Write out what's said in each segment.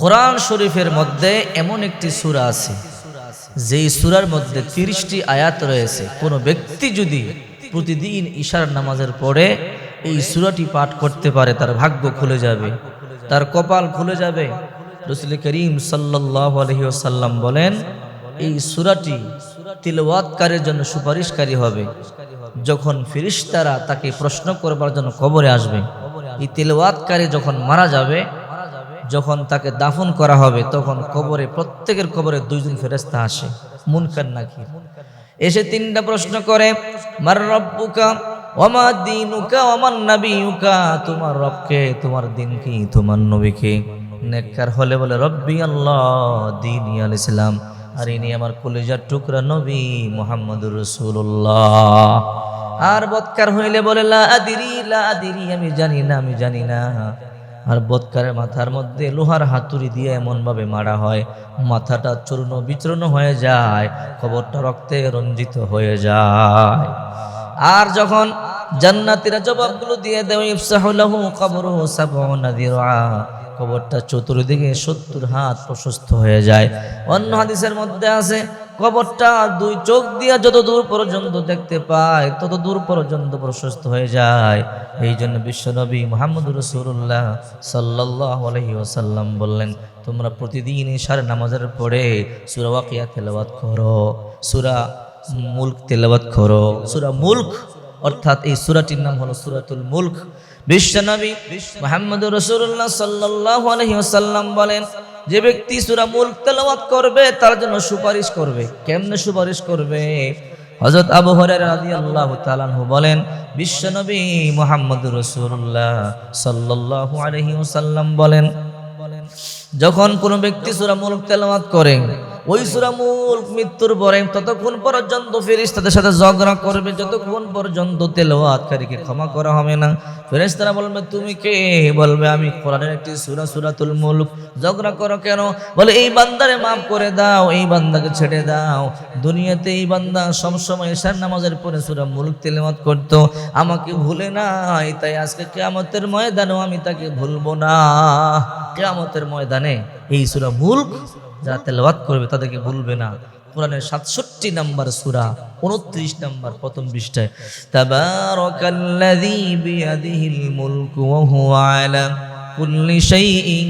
কোরআন শরীফের মধ্যে এমন একটি সূরা আছে, যেই সূরার মধ্যে তিরিশটি আয়াত রয়েছে। কোনো ব্যক্তি যদি প্রতিদিন ঈশার নামাজের পরে এই সূরাটি পাঠ করতে পারে, তার ভাগ্য খুলে যাবে, তার কপাল খুলে যাবে। রসুল করিম সাল্লাহ আলহিসাল্লাম বলেন, এই সূরাটি তিলওয়াতকারের জন্য সুপারিশকারী হবে। যখন ফিরিস্তারা তাকে প্রশ্ন করবার জন্য কবরে আসবে, এই তিলওয়াতকারী যখন মারা যাবে যখন তাকে দাফন করা হবে, তখন কবরে, প্রত্যেকের কবরে দুইজন ফেরেস্তা আসে। মুনকার নাকি এসে তিনটা প্রশ্ন করে, মার রব্বুকা ওমা দিনুকা ওমান নাবিউকা তোমার রবকে, তোমার দিন কি? তোমার নবীকে? নেককার হলে বলে, রব্বি আল্লাহ, দিন আল ইসলাম। আর ইনি আমার কলেজার টুকরা নবী মোহাম্মদুর রসুল্লাহ আর বৎকার হইলে বলে, লা আদিরি লা আদিরি, আমি জানি না, আমি জানি না। আর বৎকারের মাথার মধ্যে লোহার হাতুড়ি দিয়ে এমনভাবে মারা হয়। মাথাটা চূর্ণ বিচূর্ণ হয়ে যায় খবরটা রক্তে রঞ্জিত হয়ে যায়। আর যখন জান্নাতীরা জবাবগুলো দিয়ে দেয় ইফসাহুলাহু কবরুহু সাবউনা দিরআ কবরটা চতুর্দিকে সত্তর হাত প্রশস্ত হয়ে যায়। অন্য হাদিসের মধ্যে আছে কবরটা দুই চোখ দিয়া যত দূর পর্যন্ত দেখতে পায় তত দূর পর্যন্ত প্রশস্ত হয়ে যায়। এই জন্য বিশ্বনবী মোহাম্মদ রসুল্লাহ সাল্লাহ ওসাল্লাম বললেন, তোমরা প্রতিদিন সার নামাজের পরে সুরা ওয়াকিয়া তেলাবাত করো, সুরা মুল্ক তেলাবাত করো। সুরা মুল্ক, অর্থাৎ এই সুরাটির নাম হলো সুরাতুল মুল্ক। বিশ্বনবী মোহাম্মদ রসুল্লাহ সাল্লাহ আলহি ওসাল্লাম বলেন যে ব্যক্তি সুরা মুল্ক তেলাওয়াত করবে, তার জন্য সুপারিশ করবে। কেমনে সুপারিশ করবে? হজরত আবু রাজি আল্লাহ তালানহু বলেন বিশ্বনবী মোহাম্মদ রসুল্লাহ সাল্লাহ আলাইহি ওয়াসাল্লাম বলেন, যখন কোনো ব্যক্তি সুরা মুলক তেলাওয়াত করে ওই সুরা মৃত্যুর পরে ততক্ষণ পর্যন্ত ফেরিস তাদের সাথে ঝগড়া করবে, যতক্ষণ পর্যন্ত তেলাওয়াতকারীকে ক্ষমা করা হবে না। ফেরেশতারা বলবে, তুমি কে? বলবে, আমি কোরআনের একটি সুরা, সুরাতুল মুল্ক। ঝগড়া করো কেন? বলে, এই বান্দারে মাফ করে দাও, এই বান্দাকে ছেড়ে দাও। দুনিয়াতে এই বান্দা সবসময় ঈশার নামাজের পরে সুরা মুল্ক তেলাওয়াত করতো। আমাকে ভুলে নাই, তাই আজকে কেয়ামতের ময়দানেও আমি তাকে ভুলবো না। কেয়ামতের ময়দানে এই সুরা মুল্ক যারা তেলাওয়াত করবে তাদেরকে ভুলবে না। কোরআনের সাতষট্টি নাম্বার সুরা, উনত্রিশ নাম্বার, প্রথম পৃষ্ঠায়, তাবারাকাল্লাযী বিয়াদিহিল মুলকু ওয়া হুয়া আলা কুল্লি শাইইন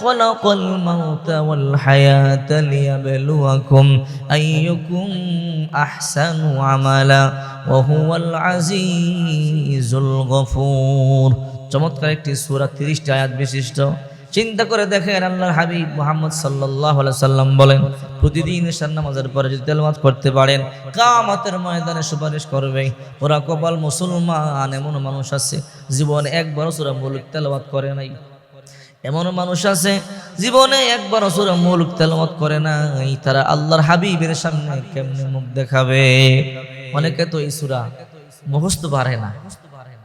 খালাকাল মাউতা ওয়াল হায়াতা লিয়াবলুয়াকুম আইয়ুকুম আহসানু আমালা ওয়া হুয়াল আজিজুল গফুর। চমৎকার একটি সূরা 30 টি আয়াত বিশিষ্ট। চিন্তা করে দেখেন আল্লাহর হাবিব মোহাম্মদ সাল্লাহ সাল্লাম বলেন, প্রতিদিন ঈশান নামাজের পরে যদি তেলমাত করতে পারেন কামাতের ময়দানে সুপারিশ করবে। ওরা কপাল মুসলমান, এমন মানুষ আছে, জীবনে একবার সুরা মুলুক তেলমাত করে নাই। এমন মানুষ আছে, জীবনে একবার সুরা মুলুক তেলমত করে নাই। তারা আল্লাহর হাবিবের সামনে কেমনে মুখ দেখাবে? অনেকে তো এই সুরা মুখস্থ পারে না।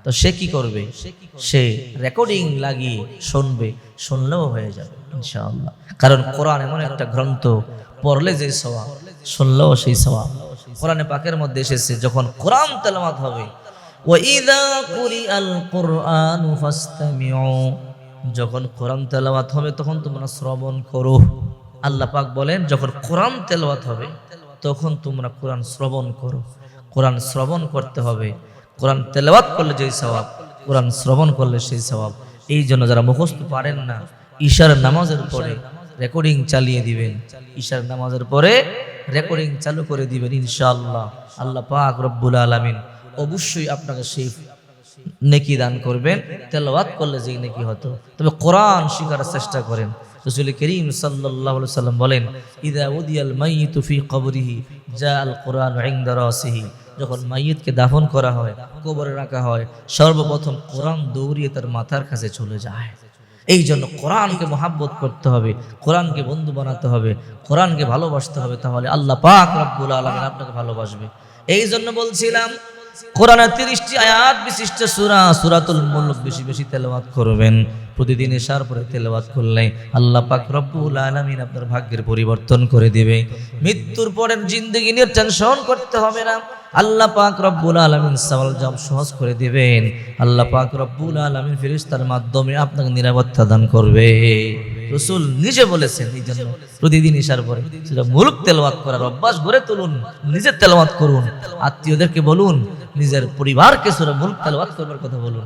তো সে কি করবে? সে রেকর্ডিং লাগিয়ে শুনবে, শুনলেও হয়ে যাবে, ইনশাআল্লাহ। কারণ কোরআন এমন একটা গ্রন্থ, পড়লে যে সওয়াব, শুনলেও সেই সওয়াব। কোরআনে পাকের মধ্যে এসেছে, যখন কোরআন তেলামাত হবে ওয়াইদা কুরিআল কুরআনু ফাসতামিউ যখন কোরআন তেলাওয়াত হবে, তখন তোমরা শ্রবণ করো। আল্লাহ পাক বলেন, যখন কোরআন তেলাওয়াত হবে, তখন তোমরা কোরআন শ্রবণ করো। কোরআন শ্রবণ করতে হবে কোরআন তেলাওয়াত করলে যেই স্বভাব কোরআন শ্রবণ করলে সেই স্বভাব এই জন্য যারা মুখস্থ পারেন না, ঈশার নামাজের পরে রেকর্ডিং চালিয়ে দিবেন। ঈশার নামাজের পরে রেকর্ডিং চালু করে দিবেন ইনশাআল্লাহ। আল্লাহ পাক রব্বুল আলামিন অবশ্যই আপনাকে সেই নেকি দান করবেন। তেলাওয়াত করলে যেই নেকি হতো। তবে কোরআন শিখার চেষ্টা করেন। রসুল করিম আলাইহি সাল্লাম বলেন, ইদা উদিয়াল মাইয়িতু ফি কবরিহি জা আল কোরআন ইনদা রাসিহি। যখন মাইয়িতকে দাফন করা হয়, কবরে রাখা হয়, সর্বপ্রথম কোরআন দৌড়িয়ে তার মাথার কাছে চলে যায়। এই জন্য কোরআনকে মহাব্বত করতে হবে, কোরআনকে বন্ধু বানাতে হবে, কোরআনকে ভালোবাসতে হবে, তাহলে আল্লাহ পাক রব্বুল আলমিন আপনাকে ভালোবাসবে। এই জন্য বলছিলাম, কোরআনের তিরিশটি আয়াত বিশিষ্ট সুরা, সুরাতুল মুলক বেশি বেশি তেলাওয়াত করবেন। প্রতিদিন এসার পরে তেলাওয়াত করলে আল্লাহ পাক রব্বুল আলামিন আপনার ভাগ্যের পরিবর্তন করে দিবে। মৃত্যুর পরের জিন্দগি নিয়ে টেনশন করতে হবে না। আল্লাহ পাক রব্বুল আলমিন সওয়াল জবাব সহজ করে দেবেন। আল্লাহ পাক রব্বুল আলমিন ফেরিস্তার মাধ্যমে আপনাকে নিরাপত্তা দান করবে। রসুল নিজে বলেছেন এই জন্য। প্রতিদিন ইশার পরে সেটা মুলুক তেলওয়াত করার অভ্যাস গড়ে তুলুন, নিজে তেলাওয়াত করুন। আত্মীয়দেরকে বলুন, নিজের পরিবারকে সুরা মুলুক তেলওয়াত করবার কথা বলুন।